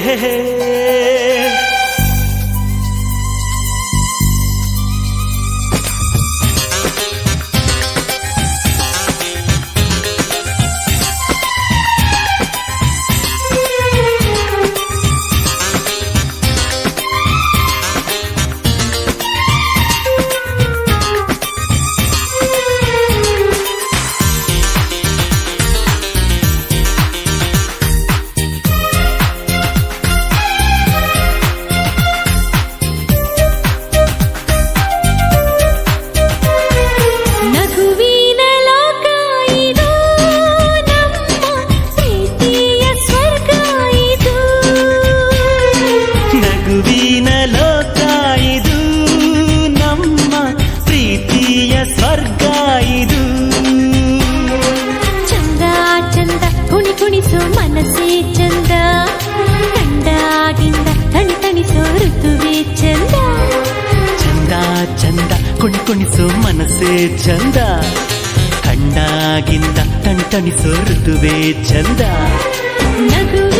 hey, hey. ಕುಣ್ಕುಣಿಸೋ ಮನಸ್ಸೇ ಚಂದ. ಕಣ್ಣಾಗಿಂದ ತಣ್ತಣಿಸೋ ಋತುವೇ ಚಂದ. ನಗು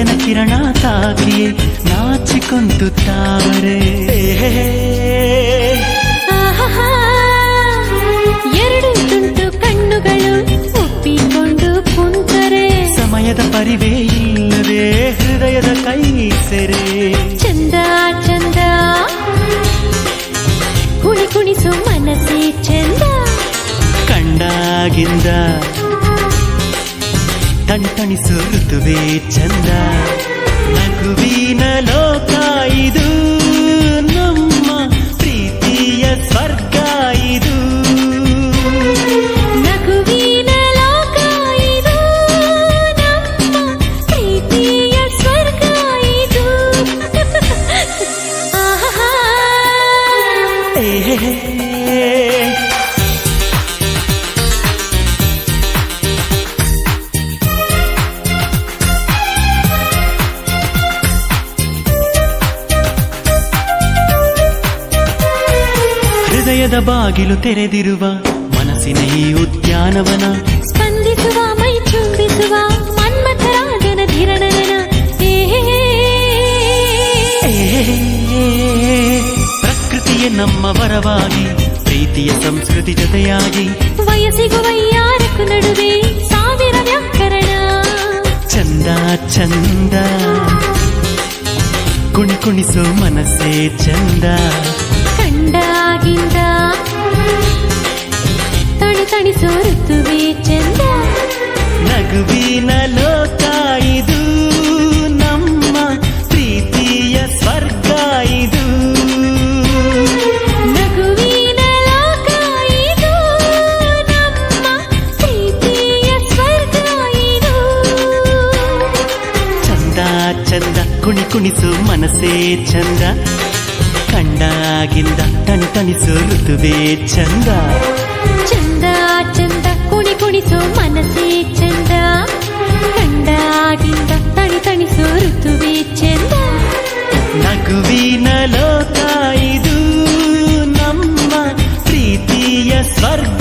ಸೂರ್ಯನ ಕಿರಣ ತಾಕಿಯೇ ನಾಚಿಕೊಂತು ತಾವರೆ ಆಹಾಹಾ. ಎರಡು ತುಂಟು ಕಣ್ಣುಗಳು ಒಪ್ಪಿಕೊಂಡು ಕುಂತರೆ ಸಮಯದ ಪರಿವೇ ಇಲ್ಲದೆ ಹೃದಯದ ಕೈ ಸೆರೆ ಚಂದ ಚಂದ ಕುಣಿ ಕುಣಿಸು ಮನಸ್ಸೇ ಚಂದ ಕಂಡಾಗಿಂದ ಟಣಿಸೋ ಋತುವೇ ಚಂದ ನಗುವಿನ ಲೋಕ ಇದು ಹೃದಯದ ಬಾಗಿಲು ತೆರೆದಿರುವ ಮನಸ್ಸಿನ ಈ ಉದ್ಯಾನವನ. ಸ್ಪಂದಿಸುವ ಮೈ ಚುಂಬಿಸುವ ಮನ್ಮಥರಾಜನ ಧಿರಣನ ಪ್ರಕೃತಿಯೇ ನಮ್ಮ ವರವಾಗಿ ಪ್ರೀತಿಯ ಸಂಸ್ಕೃತಿ ಜೊತೆಯಾಗಿ. ವಯಸ್ಸಿಗೂ ವೈಯಾರಕ್ಕೂ ನಡುವೆ ಸಾವಿರ ವ್ಯಾಕರಣ. ಚಂದ ಚಂದ. ಕುಣಿ ಕುಣಿಸೋ ಮನಸ್ಸೇ ಚಂದ ಕಂಡಾಗಿಂದ ತಣಿ ತಣಿಸೋ ಋತುವೇ ಚಂದ ನಗುವಿನ ಚಂದ ಕುಣಿ ಕುಣಿಸೋ ಮನಸ್ಸೇ ಚಂದ ಕಂಡಾಗಿಂದ ಟಣಿ ಟಣಿಸೋ ಋತುವೇ ಚಂದ ಚಂದ ಚಂದ ಕುಣಿ ಕುಣಿಸೋ ಮನಸ್ಸೇ ಚಂದ ಕಂಡಾಗಿಂದ ತಣಿ ತಣಿಸೋ ಋತುವೇ ಚಂದ ನಗುವಿನ ಲೋಕ ಇದು ನಮ್ಮ ಪ್ರೀತಿಯ ಸ್ವರ್ಗ